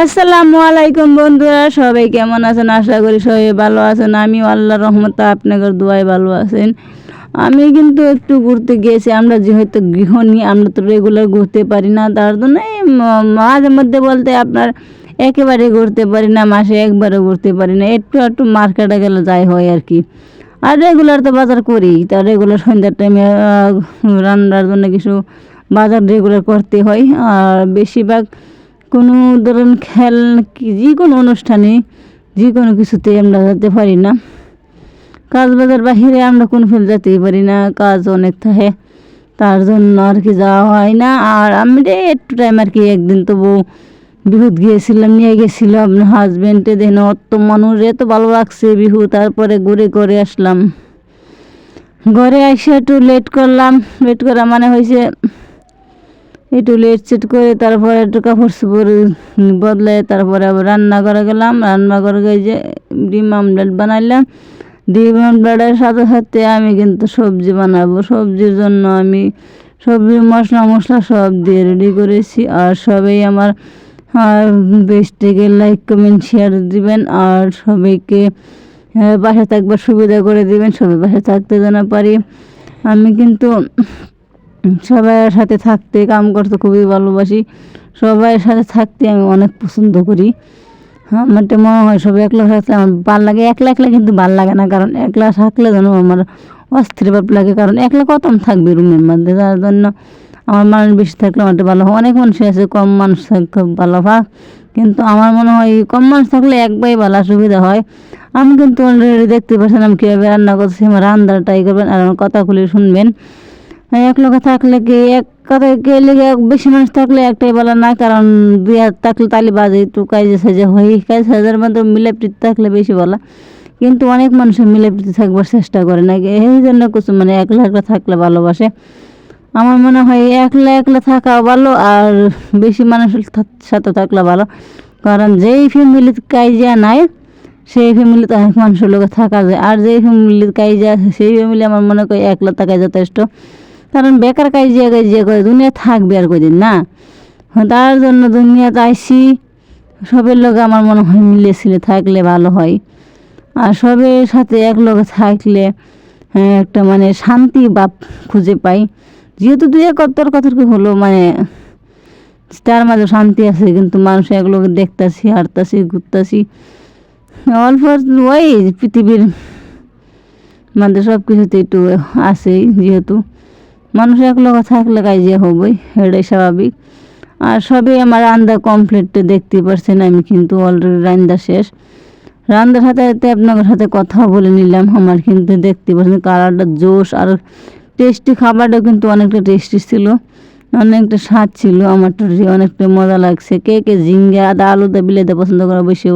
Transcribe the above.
আসসালামু আলাইকুম বন্ধুরা, সবাই কেমন আছেন? আশা করি সবাই ভালো আছেন। আমিও আল্লাহ রহমত আপনাদের দুয়াই ভালো আছেন। আমি কিন্তু একটু ঘুরতে গিয়েছি, আমরা যেহেতু গৃহণী আমরা তো রেগুলার ঘুরতে পারি না। তার জন্য মাঝে মধ্যে বলতে আপনার একেবারে ঘুরতে পারি না, মাসে একবারও ঘুরতে পারি না। একটু একটু মার্কেটে গেলে যাই হয় আর কি। আর রেগুলার তো বাজার করি, তা রেগুলার সন্ধ্যার টাইমে রান্নার জন্য কিছু বাজার রেগুলার করতে হয়। আর বেশিরভাগ কোনো ধরুন খেল যে কোনো অনুষ্ঠানে যে কোনো কিছুতে আমরা যেতে পারি না। কাজ বাজার বাহিরে আমরা কোনো ফিল যেতেই পারি না, কাজ অনেক থাকে। তার জন্য আর কি যাওয়া হয় না। আর আমি একটু টাইম আর কি একদিন তো বউ বিহুত গিয়েছিলাম, নিয়ে গেছিল আপনার হাজবেন্ডে দেন অত মানুষ, এত ভালো লাগছে বিহু। তারপরে ঘুরে করে আসলাম। ঘরে এসে একটু লেট করলাম। লেট করা মানে হয়েছে একটু লেট সেট করে তারপরে একটু কাপড় চোপড় বদলে তারপরে আবার রান্না করে গেলাম। রান্না করে গিয়ে যে ডিম আমলেট বানাইলাম। ডিম আমলেটের সাথে সাথে আমি কিন্তু সবজি বানাবো। সবজির জন্য আমি সবজি, মশলা মশলা সব দিয়ে রেডি করেছি। আর সবাই আমার বেস্টকে লাইক কমেন্ট শেয়ার দিবেন। আর সবাইকে বাসা থাকবার সুবিধা করে দিবেন। সবাই বাসা থাকতে যেন পারি। আমি কিন্তু সবাইয়ের সাথে থাকতে, কাম করতে খুবই ভালোবাসি। সবাইয়ের সাথে থাকতে আমি অনেক পছন্দ করি। আমার তো মনে হয় সবাই একলা থাকতে আমার ভালো লাগে। একলা একলা কিন্তু ভালো লাগে না, কারণ একলা থাকলে যেন আমার অস্থির ভাব লাগে। কারণ একলা কতম থাকবে রুমের মধ্যে? তার জন্য আমার মানুষ বেশি থাকলে আমার ভালো হয়। অনেক মানুষ আছে, কম মানুষ থাকলে ভালো ভাগ কিন্তু আমার মনে হয় কম মানুষ থাকলে একবারই ভালো সুবিধা হয়। আমি কিন্তু অলরেডি দেখতে পাচ্ছিলাম কীভাবে রান্না করছি, আমার রান্নার ট্রাই করবেন আর আমার কথাগুলি শুনবেন। এক লোকে থাকলে কি এক কথায় গেলে বেশি মানুষ থাকলে একটাই বলা না? কারণ দুই হাত থাকলে তালি বাজে, একটু কাজে সাজে হয়। কাজ সাজার মধ্যে মিলাপ্রীতি থাকলে বেশি বলা। কিন্তু অনেক মানুষের মিলাপ্রীতি থাকবার চেষ্টা করে না। এই জন্য কিছু মানে একলা একলা থাকলে ভালোবাসে। আমার মনে হয় একলা একলা থাকা ভালো আর বেশি মানুষের সাথে থাকলে ভালো। কারণ যেই ফ্যামিলিতে কাজিয়া নাই, সেই ফ্যামিলিতে অনেক মানুষের লোকে থাকা যায়। আর যেই ফ্যামিলিতে কাজিয়া আছে, সেই ফ্যামিলি আমার মনে করি একলা থাকাই যথেষ্ট। কারণ বেকার কাজিয়া যে করে দুনিয়া থাকবে আর কদিন না? তার জন্য দুনিয়াতে আইসি সবের লোক আমার মনে হয় মিলে ছিলে থাকলে ভালো হয়। আর সবের সাথে এক লগে থাকলে হ্যাঁ, একটা মানে শান্তি বাপ খুঁজে পাই। যেহেতু দুই এক তর্ক তর্কি হলো মানে তার মাঝে শান্তি আছে কিন্তু মানুষ এক লোক দেখতাছি হাঁটতাছি ঘুরতাছি। অল্প ওই পৃথিবীর মধ্যে সব কিছুতে একটু আছেই যেহেতু মানুষ এক লোক থাকলে কাজে হবই, এটাই স্বাভাবিক। আর সবই আমার রান্না কমপ্লিট দেখতে পারছেন আমি, কিন্তু অলরেডি রান্না শেষ। রান্নার সাথে সাথে আপনাদের সাথে কথা বলে নিলাম, আমার কিন্তু দেখতে পাচ্ছেন কালারটা জোশ, আর টেস্টি খাবারটা কিন্তু অনেকটা টেস্টি ছিল, অনেকটা স্বাদ ছিল, আমার অনেকটা মজা লাগছে। কে কে ঝিঙ্গা, আদা আলুতে বিলেতে পছন্দ করা বেশি